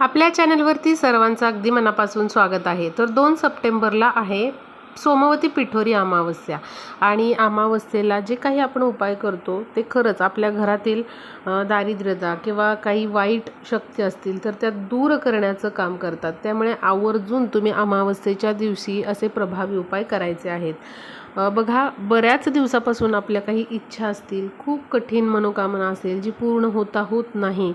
आपल्या चॅनलवरती सर्वांचं अगदी मनापासून स्वागत आहे. तर दोन सप्टेंबरला आहे सोमवती पिठोरी अमावस्या. आणि अमावस्येला जे काही आपण उपाय करतो ते खरंच आपल्या घरातील दारिद्र्यता किंवा काही वाईट शक्ती असतील तर त्या दूर करण्याचं काम करतात. त्यामुळे आवर्जून तुम्ही अमावस्येच्या दिवशी असे प्रभावी उपाय करायचे आहेत. बघा बऱ्याच दिवसापासून आपल्या काही इच्छा असतील खूप कठीण मनोकामना असेल जी पूर्ण होता होत नाही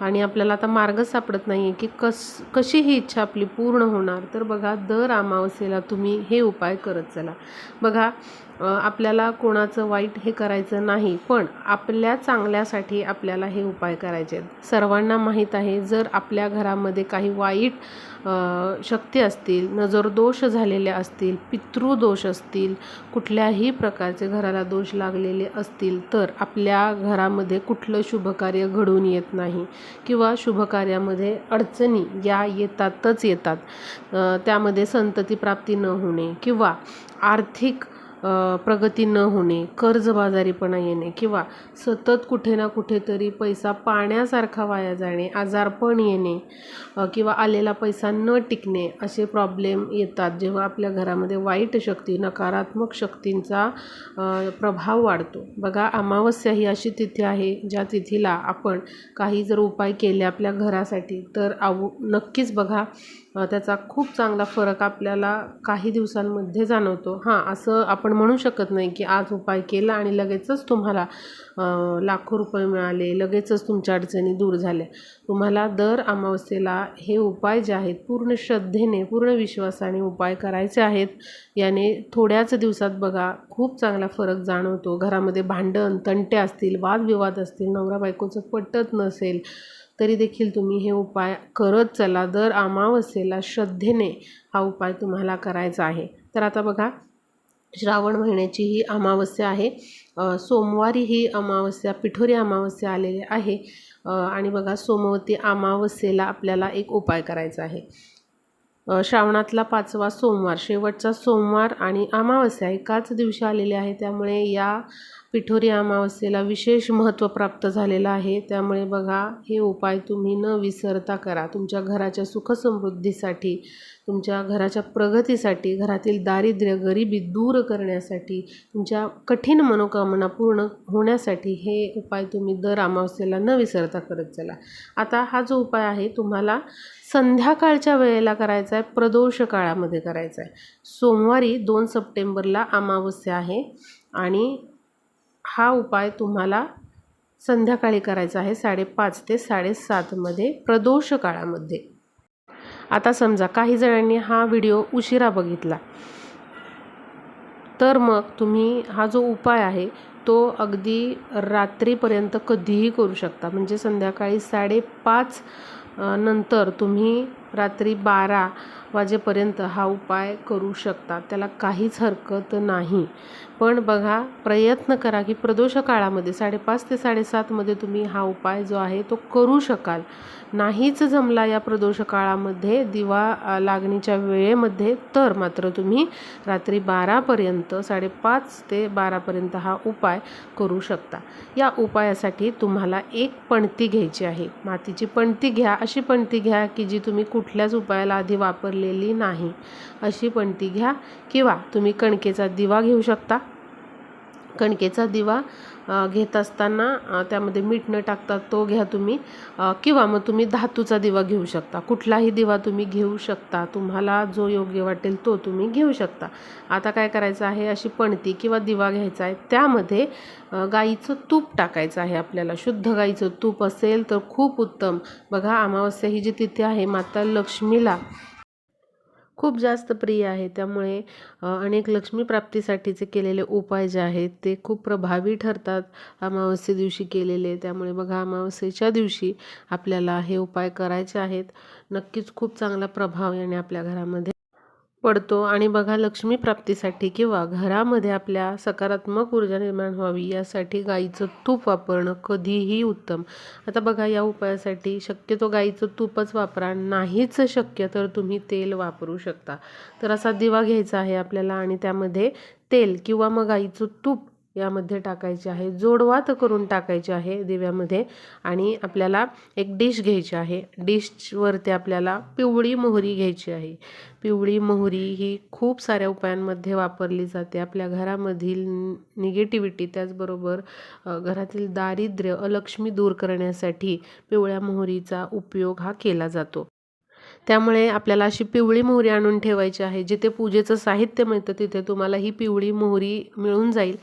आणि आपल्याला आता मार्गच सापडत नाही आहे की कस कशी ही इच्छा आपली पूर्ण होणार तर बघा दर अमावस्येला तुम्ही हे उपाय करत चला. बघा आपल्याला कोणाचं वाईट हे करायचं नाही पण आपल्या चांगल्यासाठी आपल्याला हे उपाय करायचे आहेत. सर्वांना माहीत आहे जर आपल्या घरामध्ये काही वाईट शक्ती असतील नजरदोष झालेले असतील पितृदोष असतील कुठल्याही प्रकारचे घराला दोष लागलेले असतील तर आपल्या घरामध्ये कुठलं शुभकार्य घडून येत नाही किंवा शुभकार्यामध्ये अडचणी या येतातच येतात. त्यामध्ये संतती प्राप्ती न होणे किंवा आर्थिक प्रगती न होणे कर्जबाजारीपणा येणे किंवा सतत कुठे ना कुठेतरी पैसा पाण्यासारखा वाया जाणे आजारपण येणे किंवा आलेला पैसा न टिकणे असे प्रॉब्लेम येतात. जेव्हा आपल्या घरामध्ये वाईट शक्ती नकारात्मक शक्तींचा प्रभाव वाढतो. बघा अमावस्या ही अशी तिथी आहे ज्या तिथीला आपण काही जर उपाय केले आपल्या घरासाठी तर आव नक्कीच बघा त्याचा खूप चांगला फरक आपल्याला काही दिवसांमध्ये जाणवतो. हां असं आपण म्हणू शकत नाही की आज उपाय केला आणि लगेचच तुम्हाला लाखो रुपये मिळाले लगेचच तुमच्या अडचणी दूर झाल्या. तुम्हाला दर अमावस्येला हे उपाय जे आहेत पूर्ण श्रद्धेने पूर्ण विश्वासाने उपाय करायचे आहेत. याने थोड्याच दिवसात बघा खूप चांगला फरक जाणवतो. घरामध्ये भांडण तंटे असतील वादविवाद असतील नवरा बायकोचं पटत नसेल तरी देखील तुम्ही हे उपाय करत चला. दर अमावस्येला श्रद्धेने हा उपाय तुम्हाला करायचा आहे. तर आता बघा श्रावण महिन्याची ही अमावस्या आहे. सोमवारी ही अमावस्या पिठोरी अमावस्या आलेली आहे. आणि बघा सोमवती अमावस्येला आपल्याला एक उपाय करायचा आहे. श्रावणातला पाचवा सोमवार शेवटचा सोमवार आणि अमावस्या एकाच दिवशी आलेली आहे. त्यामुळे या पिठोरी अमावस्येला विशेष महत्त्व प्राप्त झालेलं आहे. त्यामुळे बघा हे उपाय तुम्ही न विसरता करा. तुमच्या घराच्या सुखसमृद्धीसाठी तुमच्या घराच्या प्रगतीसाठी घरातील दारिद्र्य गरिबी दूर करण्यासाठी तुमच्या कठीण मनोकामना पूर्ण होण्यासाठी हे उपाय तुम्ही दर अमावस्येला न विसरता करत चला. आता हा जो उपाय आहे तुम्हाला संध्याकाळच्या वेळेला करायचा आहे प्रदोष काळामध्ये करायचा आहे. सोमवारी दोन सप्टेंबरला अमावस्या आहे आणि हा उपाय तुम्हाला संध्याकाळी करायचा आहे साडेपाच ते साडेसातमध्ये प्रदोष काळामध्ये. आता समजा काही जणांनी हा व्हिडिओ उशिरा बघितला. तर मग तुम्ही हा जो उपाय आहे तो अगदी रात्रीपर्यंत कधीही करू शकता. म्हणजे संध्याकाळी साडेपाच नंतर तुम्ही रात्री बारा वाजेपर्यंत हा उपाय करू शकता. त्याला काहीच हरकत नाही. पण बघा प्रयत्न करा की प्रदोष काळामध्ये साडेपाच ते साडेसातमध्ये तुम्ही हा उपाय जो आहे तो करू शकाल. नाहीच जमला या प्रदोष काळामध्ये दिवा लागणीच्या वेळेमध्ये तर मात्र तुम्ही रात्री बारापर्यंत साडेपाच ते बारापर्यंत हा उपाय करू शकता. या उपायासाठी तुम्हाला एक पणती घ्यायची आहे. मातीची पणती घ्या अशी पणती घ्या की जी तुम्ही कुठल्याच उपायाला आधी वापरली वापरलेली नाही. अशी पणती घ्या किंवा तुम्ही कणकेचा दिवा घेऊ शकता. कणकेचा दिवा घेत असताना त्यामध्ये मीठ न टाकता तो घ्या तुम्ही. किंवा मग तुम्ही धातूचा दिवा घेऊ शकता. कुठलाही दिवा तुम्ही घेऊ शकता. तुम्हाला जो योग्य वाटेल तो तुम्ही घेऊ शकता. आता काय करायचं आहे? अशी पणती किंवा दिवा घ्यायचा आहे. त्यामध्ये गाईचं तूप टाकायचं आहे आपल्याला. शुद्ध गाईचं तूप असेल तर खूप उत्तम. बघा अमावस्या ही जी तिथे आहे माता लक्ष्मीला खूप जास्त प्रिय आहे. त्यामुळे अनेक लक्ष्मी प्राप्तीसाठीचे केलेले उपाय जे आहेत ते खूप प्रभावी ठरतात अमावस्ये दिवशी केलेले. त्यामुळे बघा अमावस्येच्या दिवशी आपल्याला हे उपाय करायचे आहेत. नक्कीच खूप चांगला प्रभाव याने आपल्या घरामध्ये पडतो. आणि बघा लक्ष्मी प्राप्तीसाठी किंवा घरामध्ये आपल्या सकारात्मक ऊर्जा निर्माण व्हावी यासाठी गाईचं तूप वापरणं कधीही उत्तम. आता बघा या उपायासाठी शक्यतो गाईचं तूपच वापरा. नाहीच शक्य तर तुम्ही तेल वापरू शकता. तर असा दिवा घ्यायचा आहे आपल्याला आणि त्यामध्ये तेल किंवा मग गाईचं तूप यामध्ये टाकायची आहे. जोडवात करून टाकायची आहे दिव्यामध्ये. आणि आपल्याला एक डिश घ्यायची आहे. डिशवरती आपल्याला पिवळी मोहरी घ्यायची आहे. पिवळी मोहरी ही खूप साऱ्या उपायांमध्ये वापरली जाते. आपल्या घरामधील निगेटिव्हिटी त्याचबरोबर घरातील दारिद्र्य अलक्ष्मी दूर करण्यासाठी पिवळ्या मोहरीचा उपयोग हा केला जातो. त्यामुळे आपल्याला अशी पिवळी मोहरी आणून ठेवायची आहे. जिथे पूजेचं साहित्य मिळतं तिथे तुम्हाला ही पिवळी मोहरी मिळून जाईल.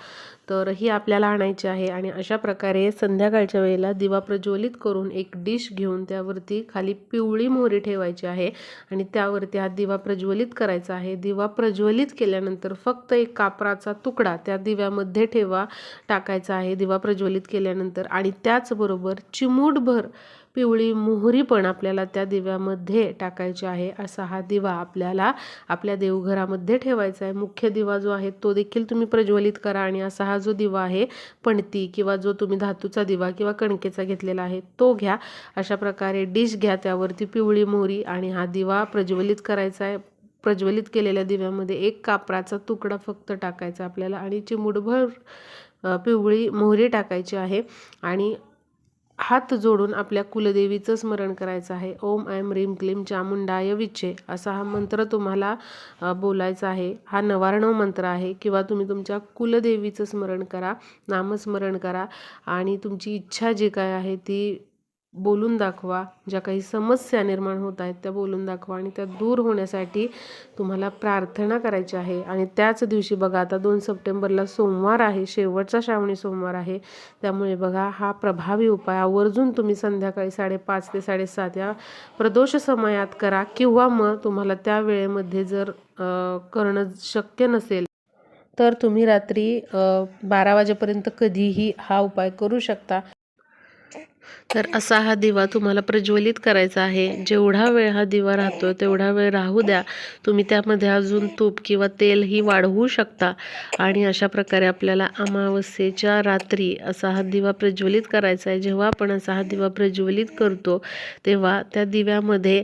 तर ही आपल्याला आणायची आहे आणि अशा प्रकारे संध्याकाळच्या वेळेला दिवा प्रज्वलित करून एक डिश घेऊन त्यावरती खाली पिवळी मोहरी ठेवायची आहे आणि त्यावरती हा दिवा प्रज्वलित करायचा आहे. दिवा प्रज्वलित केल्यानंतर फक्त एक कापराचा तुकडा त्या दिव्यामध्ये ठेवा टाकायचा आहे. दिवा प्रज्वलित केल्यानंतर आणि त्याचबरोबर चिमूटभर पिवळी मोहरी पण आपल्याला त्या दिव्यामध्ये टाकायची आहे. असा हा दिवा आपल्याला आपल्या देवघरामध्ये ठेवायचा आहे. मुख्य दिवा जो आहे तो देखील तुम्ही प्रज्वलित करा आणि असा हा जो दिवा आहे पणती किंवा जो तुम्ही धातूचा दिवा किंवा कणकेचा घेतलेला आहे तो घ्या. अशा प्रकारे डिश घ्या त्यावरती पिवळी मोहरी आणि हा दिवा प्रज्वलित करायचा आहे. प्रज्वलित केलेल्या दिव्यामध्ये एक कापराचा तुकडा फक्त टाकायचा आपल्याला आणि चिमुडभर पिवळी मोहरी टाकायची आहे. आणि हात जोडून आपल्या कुलदेवीचं स्मरण करायचं आहे. ओम ऐम रीम क्लीम चामुंडाय विच्छे असा हा मंत्र तुम्हाला बोलायचा आहे. हा नवारणव मंत्र आहे किंवा तुम्ही तुमच्या कुलदेवीचं स्मरण करा नामस्मरण करा आणि तुमची इच्छा जी काय आहे ती बोलून दाखवा. ज्या काही समस्या निर्माण होत आहेत त्या बोलून दाखवा आणि त्या दूर होण्यासाठी तुम्हाला प्रार्थना करायची आहे. आणि त्याच दिवशी बघा आता दोन सप्टेंबरला सोमवार आहे शेवटचा श्रावणी सोमवार आहे. त्यामुळे बघा हा प्रभावी उपाय आवर्जून तुम्ही संध्याकाळी साडेपाच ते साडेसात या प्रदोष समयात करा किंवा मग तुम्हाला त्या वेळेमध्ये जर करणं शक्य नसेल तर तुम्ही रात्री बारा वाजेपर्यंत कधीही हा उपाय करू शकता. तर असा हा दिवा तुम्हाला प्रज्वलित करायचा आहे. जेवढा वेळ हा दिवा राहतो तेवढा वेळ राहू द्या. तुम्ही त्यामध्ये अजून तूप किंवा तेलही वाढवू शकता. आणि अशा प्रकारे आपल्याला अमावस्येच्या रात्री असा हा दिवा प्रज्वलित करायचा आहे. जेव्हा आपण असा हा दिवा प्रज्वलित करतो तेव्हा त्या दिव्यामध्ये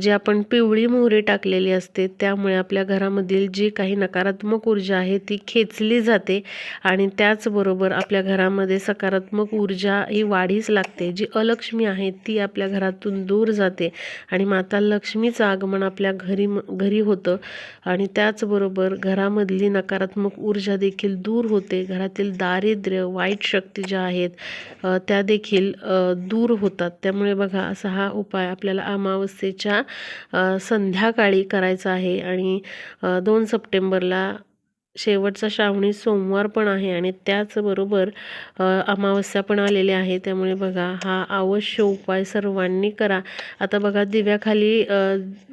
जी आपण पिवळी मोहरी टाकलेली असते त्यामुळे आपल्या घरामधील जी काही नकारात्मक ऊर्जा आहे ती खेचली जाते. आणि त्याचबरोबर आपल्या घरामध्ये सकारात्मक ऊर्जा ही वाढीस लागते. जी अलक्ष्मी आहे ती आपल्या घरातून दूर जाते आणि माता लक्ष्मीचं आगमन आपल्या घरी घरी होतं आणि त्याचबरोबर घरामधली नकारात्मक ऊर्जा देखील दूर होते. घरातील दारिद्र्य वाईट शक्ती ज्या आहेत त्या देखील दूर होतात. त्यामुळे बघा असा हा उपाय आपल्याला अमावस्येच्या संध्याकाळी करायचा आहे आणि दोन सप्टेंबरला शेवटचा श्रावणी सोमवार पण आहे आणि त्याचबरोबर अमावस्या पण आलेल्या आहे. त्यामुळे बघा हा अवश्य उपाय सर्वांनी करा. आता बघा दिव्याखाली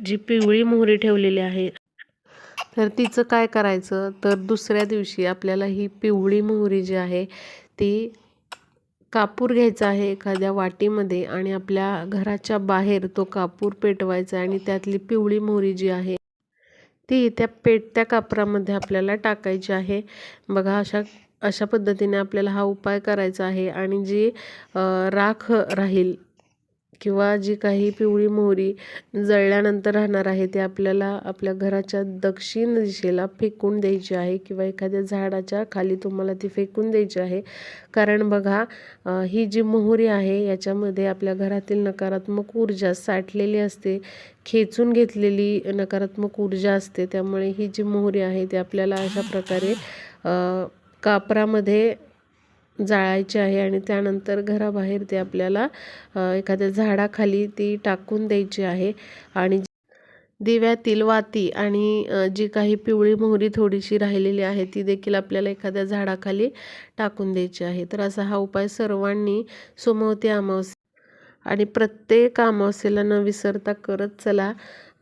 जी पिवळी मोहरी ठेवलेली आहे. तर तिचं काय करायचं? तर दुसऱ्या दिवशी आपल्याला ही पिवळी मोहरी जी आहे ती कापूर घ्यायचा आहे एखाद्या वाटीमध्ये आणि आपल्या घराच्या बाहेर तो कापूर पेटवायचा आहे आणि त्यातली पिवळी मोहरी जी आहे ती त्या पेटत्या कापरामध्ये आपल्याला टाकायची आहे. बघा अशा अशा पद्धतीने आपल्याला हा उपाय करायचा आहे. आणि जी राख राहील किंवा जी काही पिवळी मोहरी जळल्यानंतर राहणार आहे ते आपल्याला आपल्या घराच्या दक्षिण दिशेला फेकून द्यायची आहे किंवा एखाद्या झाडाच्या खाली तुम्हाला ती फेकून द्यायची आहे. कारण बघा ही जी मोहरी आहे याच्यामध्ये आपल्या घरातील नकारात्मक ऊर्जा साठलेली असते खेचून घेतलेली नकारात्मक ऊर्जा असते. त्यामुळे ही जी मोहरी आहे ती आपल्याला अशा प्रकारे कापरामध्ये जाळायची आहे आणि त्यानंतर घराबाहेर ते आपल्याला एखाद्या झाडाखाली ती टाकून द्यायची आहे. आणि दिव्यातील वाती आणि जी काही पिवळी मोहरी थोडीशी राहिलेली आहे ती देखील आपल्याला एखाद्या झाडाखाली टाकून द्यायची आहे. तर असा हा उपाय सर्वांनी सोमवती अमावस्या. आणि प्रत्येक अमावस्येला न विसरता करत चला.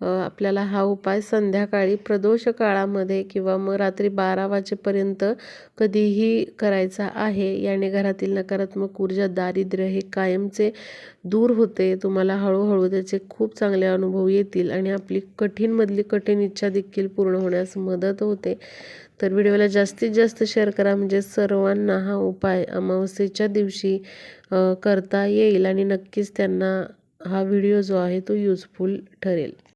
आपल्याला हा उपाय संध्याकाळी प्रदोष काळामध्ये किंवा मग रात्री बारा वाजेपर्यंत कधीही करायचा आहे. याने घरातील नकारात्मक ऊर्जा दारिद्र्य हे कायमचे दूर होते. तुम्हाला हळूहळू त्याचे खूप चांगले अनुभव येतील आणि आपली कठीणमधली कठीण इच्छा देखील पूर्ण होण्यास मदत होते. तर व्हिडिओला जास्तीत जास्त शेअर करा. म्हणजे सर्वांना हा उपाय अमावस्येच्या दिवशी करता येईल आणि नक्कीच त्यांना हा व्हिडिओ जो आहे तो यूजफुल ठरेल.